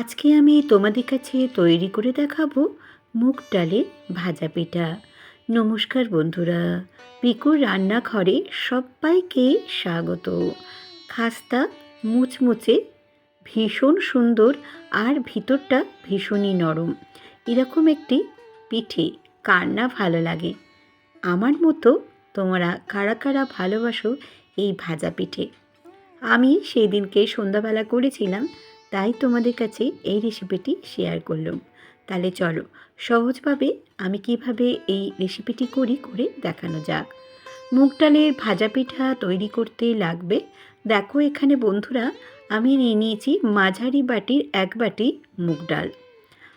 আজকে আমি তোমাদের কাছে তৈরি করে দেখাবো মুগ ডালের ভাজা পিঠা। নমস্কার বন্ধুরা পিকুর রান্নাঘরে সবাইকে স্বাগত। খাস্তা মুচমুচে, ভীষণ সুন্দর আর ভিতরটা ভীষণই নরম। এরকম একটি পিঠে কার না ভালো লাগে? আমার মতো তোমরা কারা কারা ভালোবাসো এই ভাজা পিঠে? আমি সেই দিনকে সন্ধ্যাবেলা করেছিলাম তাই তোমাদের কাছে এই রেসিপিটি শেয়ার করলাম। তাহলে চলো, সহজভাবে আমি কীভাবে এই রেসিপিটি করি করে দেখানো যাক। মুগ ডালের ভাজা পিঠা তৈরি করতে লাগবে। দেখো এখানে বন্ধুরা, আমি নিয়ে নিয়েছি মাঝারি বাটির এক বাটি মুগ ডাল।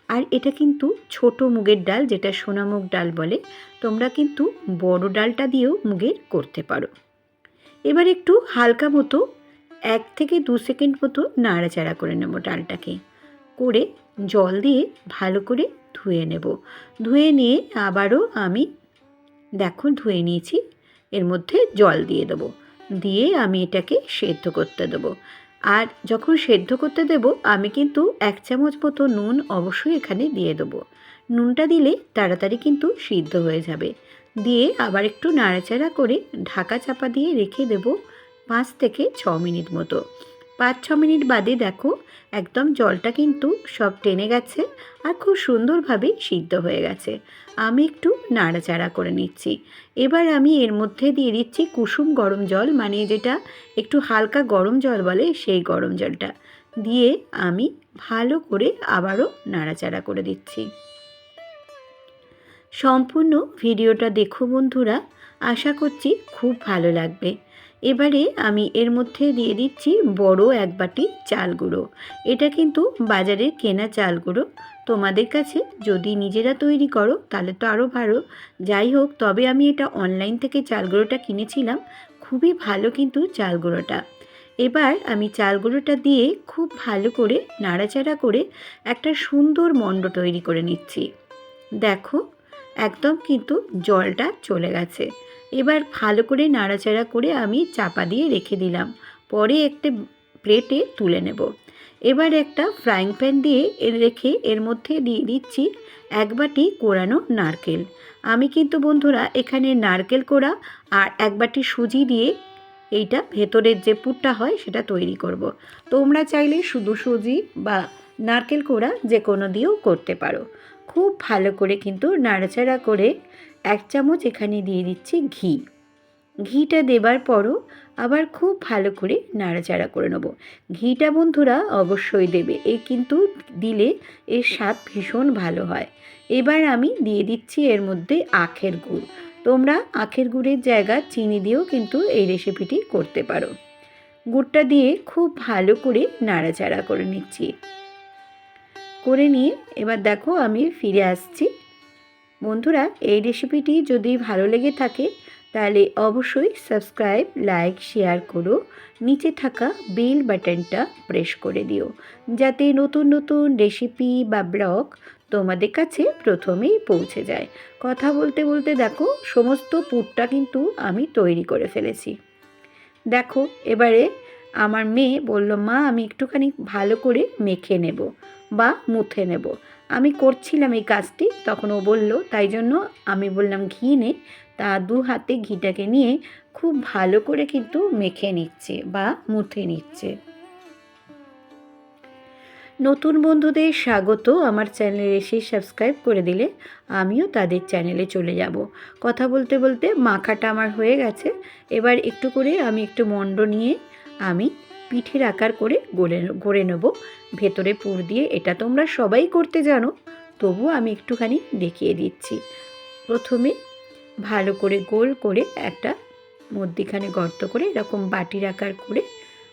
আর এটা কিন্তু ছোট মুগের ডাল, যেটা সোনা মুগ ডাল বলে। তোমরা কিন্তু বড় ডালটা দিয়েও মুগের করতে পারো। এবার একটু হালকা মতো এক থেকে দু সেকেন্ড মতো নাড়াচাড়া করে নেব ডালটাকে। করে জল দিয়ে ভালো করে ধুয়ে নেব। ধুয়ে নিয়ে আবারও আমি, দেখো ধুয়ে নিয়েছি, এর মধ্যে জল দিয়ে দেবো। দিয়ে আমি এটাকে সেদ্ধ করতে দেবো। আর যখন সেদ্ধ করতে দেব, আমি কিন্তু এক চামচ মতো নুন অবশ্যই এখানে দিয়ে দেবো। নুনটা দিলে তাড়াতাড়ি কিন্তু সিদ্ধ হয়ে যাবে। দিয়ে আবার একটু নাড়াচাড়া করে ঢাকা চাপা দিয়ে রেখে দেবো। পাঁচ থেকে ছ মিনিট মতো। পাঁচ, ছ মিনিট বাদে দেখো, একদম জলটা কিন্তু সব টেনে গেছে আর খুব সুন্দরভাবে সিদ্ধ হয়ে গেছে। আমি একটু নাড়াচাড়া করে নিচ্ছি। এবার আমি এর মধ্যে দিয়ে দিচ্ছি কুসুম গরম জল মানে যেটা একটু হালকা গরম জল বলে সেই গরম জলটা। দিয়ে আমি ভালো করে আবারও নাড়াচাড়া করে দিচ্ছি। সম্পূর্ণ ভিডিওটা দেখো বন্ধুরা, আশা করছি খুব ভালো লাগবে। এবারে আমি এর মধ্যে দিয়ে দিচ্ছি বড় এক বাটি চাল গুঁড়ো। এটা কিন্তু বাজারের কেনা চাল গুঁড়ো। তোমাদের কাছে যদি নিজেরা তৈরি করো, তাহলে তো আরও ভালো। যাই হোক, তবে আমি এটা অনলাইন থেকে চাল গুঁড়োটা কিনেছিলাম। খুবই ভালো কিন্তু চাল গুঁড়োটা। এবার আমি চাল গুঁড়োটা দিয়ে খুব ভালো করে নাড়াচাড়া করে একটা সুন্দর মণ্ড তৈরি করে নিচ্ছি। দেখো, একদম কিন্তু জলটা চলে গেছে। এবার ভালো করে নাড়াচাড়া করে আমি চাপা দিয়ে রেখে দিলাম। পরে একটা প্লেটে তুলে নেব। এবার একটা ফ্রাইং প্যান দিয়ে রেখে এর মধ্যে দিয়ে দিচ্ছি এক বাটি কোরানো নারকেল। আমি কিন্তু বন্ধুরা এখানে নারকেল কোড়া আর এক বাটি সুজি দিয়ে এইটা ভেতরের যে পুরটা হয় সেটা তৈরি করব। তোমরা চাইলে শুধু সুজি বা নারকেল কোড়া যে কোনো দিয়েও করতে পারো। খুব ভালো করে কিন্তু নাড়াচাড়া করে এক চামচ এখানে দিয়ে দিচ্ছি ঘি। ঘিটা দেবার পরও আবার খুব ভালো করে নাড়াচাড়া করে নেব। ঘিটা বন্ধুরা অবশ্যই দেবে, এ কিন্তু দিলে এর স্বাদ ভীষণ ভালো হয়। এবার আমি দিয়ে দিচ্ছি এর মধ্যে আখের গুড়। তোমরা আখের গুড়ের জায়গা চিনি দিয়েও কিন্তু এই রেসিপিটি করতে পারো। গুড়টা দিয়ে খুব ভালো করে নাড়াচাড়া করে নিচ্ছি। করে নিয়ে এবার দেখো আমি ফিরে আসছি বন্ধুরা, এই রেসিপিটি যদি ভালো লেগে থাকে, তাহলে অবশ্যই সাবস্ক্রাইব লাইক শেয়ার করো। নিচে থাকা বেল বাটনটা প্রেস করে দিও, যাতে নতুন নতুন রেসিপি বা ব্লগ তোমাদের কাছে প্রথমেই পৌঁছে যায়। কথা বলতে বলতে দেখো, সমস্ত পুরটা কিন্তু আমি তৈরি করে ফেলেছি। দেখো, এবারে আমার মেয়ে বলল, মা, আমি একটুখানি ভালো করে মেখে নেব বা মুথে নেব। আমি করছিলাম এই কাজটি, তখন ও বলল, তাই জন্য আমি বললাম ঘি নে। তা দু হাতে ঘিটাকে নিয়ে খুব ভালো করে কিন্তু মেখে নিচ্ছে বা মুথে নিচ্ছে। নতুন বন্ধুদের স্বাগত। আমার চ্যানেলে এসে সাবস্ক্রাইব করে দিলে আমিও তাদের চ্যানেলে চলে যাব। কথা বলতে বলতে মাখাটা আমার হয়ে গেছে। এবার একটু করে আমি একটু মণ্ড নিয়ে আমি পিঠের আকার করে গড়ে গড়ে নেব। ভেতরে পুর দিয়ে এটা তোমরা সবাই করতে জানো, তবু আমি একটুখানি দেখিয়ে দিচ্ছি। প্রথমে ভালো করে গোল করে একটা মধ্যিখানে গর্ত করে এরকম বাটির আকার করে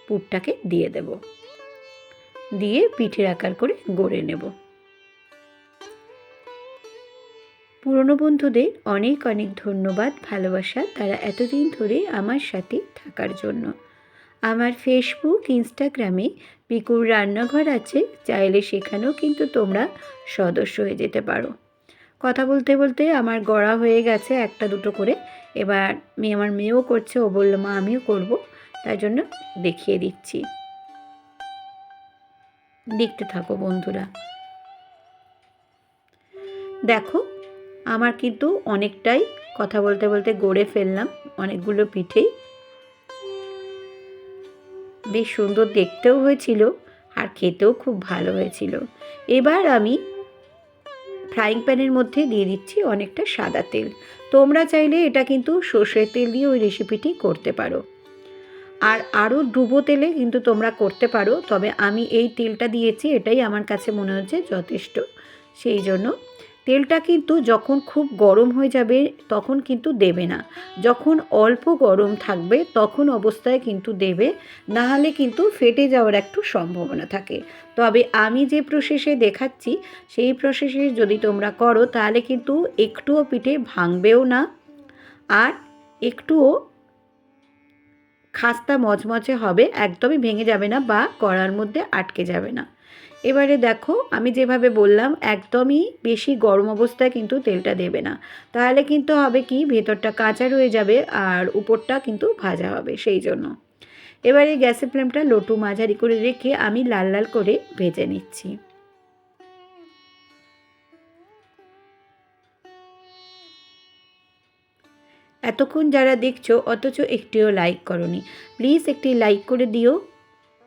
পুরটাকে দিয়ে দেব। দিয়ে পিঠের আকার করে গড়ে নেব। পুরনো বন্ধুদের অনেক অনেক ধন্যবাদ, ভালোবাসা, তারা এতদিন ধরে আমার সাথে থাকার জন্য। আমার ফেসবুক ইনস্টাগ্রামে পিকুর রান্নাঘর আছে। চাইলে সেখানেও কিন্তু তোমরা সদস্য হয়ে যেতে পারো। কথা বলতে বলতে আমার গড়া হয়ে গেছে একটা দুটো করে। এবার মেয়ে আমার মেয়েও করছে, ও বলল, মা, আমিও করব। তাই জন্য দেখিয়ে দিচ্ছি। দেখতে থাকো বন্ধুরা। দেখো, আমার কিন্তু অনেকটাই কথা বলতে বলতে গড়ে ফেললাম অনেকগুলো পিঠেই। বেশ সুন্দর দেখতেও হয়েছিল আর খেতেও খুব ভালো হয়েছিল। এবার আমি ফ্রাইং প্যানের মধ্যে দিয়ে দিচ্ছি অনেকটা সাদা তেল। তোমরা চাইলে এটা কিন্তু সর্ষের তেল দিয়ে ওই রেসিপিটি করতে পারো। আর আরও ডুবো তেলে কিন্তু তোমরা করতে পারো, তবে আমি এই তেলটা দিয়েছি, এটাই আমার কাছে মনে হচ্ছে যথেষ্ট। সেই জন্য তেলটা কিন্তু যখন খুব গরম হয়ে যাবে, তখন কিন্তু দেবে না। যখন অল্প গরম থাকবে, তখন অবস্থায় কিন্তু দেবে, না হলে কিন্তু ফেটে যাওয়ার একটু সম্ভাবনা থাকে। তবে আমি যে প্রসেসে দেখাচ্ছি, সেই প্রসেসে যদি তোমরা করো, তাহলে কিন্তু একটুও পিঠে ভাঙবেও না। আর একটুও খাস্তা মচমচে হবে, একদমই ভেঙে যাবে না বা কড়ার মধ্যে আটকে যাবে না। এবারে দেখো, আমি যেভাবে বললাম, একদমই বেশি গরম অবস্থায় কিন্তু তেলটা দেবে না। তাহলে কিন্তু হবে কি, ভেতরটা কাঁচা রয়ে যাবে আর উপরটা কিন্তু ভাজা হবে, সেই জন্য। এবারে গ্যাসের ফ্লেমটা লোটু মাঝারি করে রেখে আমি লাল লাল করে ভেজে নিচ্ছি। এতক্ষণ যারা দেখছ, অথচ একটিও লাইক করনি। প্লিজ একটি লাইক করে দিও।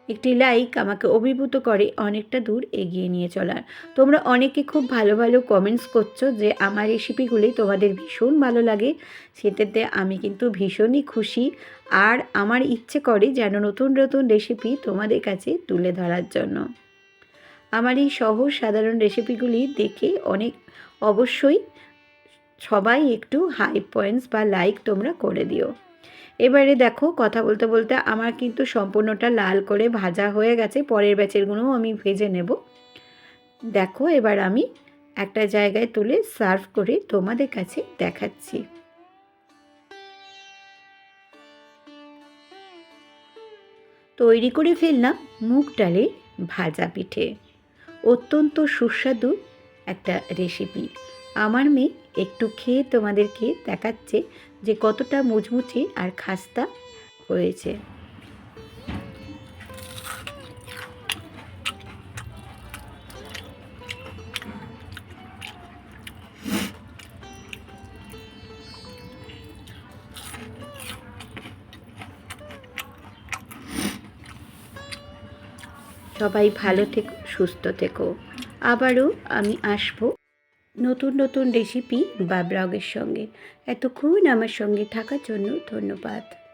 একটি লাইক আমাকে অভিভূত করে অনেকটা দূর এগিয়ে নিয়ে চলার। তোমরা অনেকে খুব ভালো ভালো কমেন্টস করছ যে আমার রেসিপিগুলি তোমাদের ভীষণ ভালো লাগে। সেটাতে আমি কিন্তু ভীষণই খুশি। আর আমার ইচ্ছে করে যেন নতুন নতুন রেসিপি তোমাদের কাছে তুলে ধরার জন্য। আমার এই সহজ সাধারণ রেসিপিগুলি দেখে অনেক, অবশ্যই সবাই একটু হাই পয়েন্টস বা লাইক তোমরা করে দিও। এবারে দেখো কথা বলতে বলতে আমার কিন্তু সম্পূর্ণটা লাল করে ভাজা হয়ে গেছে। পরের ব্যাচেরগুলোও আমি ভেজে নেব। দেখো এবার আমি একটা জায়গায় তুলে সার্ভ করে তোমাদের কাছে দেখাচ্ছি। তৈরি করে ফেললাম মুগ ডালের ভাজা পিঠে। অত্যন্ত সুস্বাদু একটা রেসিপি আমার মেয়ে একটু খেয়ে তোমাদেরকে দেখাচ্ছে যে কতটা মুচমুচে আর খাস্তা হয়েছে। সবাই ভালো থেকো, সুস্থ থেকো। আবারও আমি আসব নতুন নতুন রেসিপি বা ব্লগের সঙ্গে। এতক্ষণ আমার সঙ্গে থাকার জন্য ধন্যবাদ।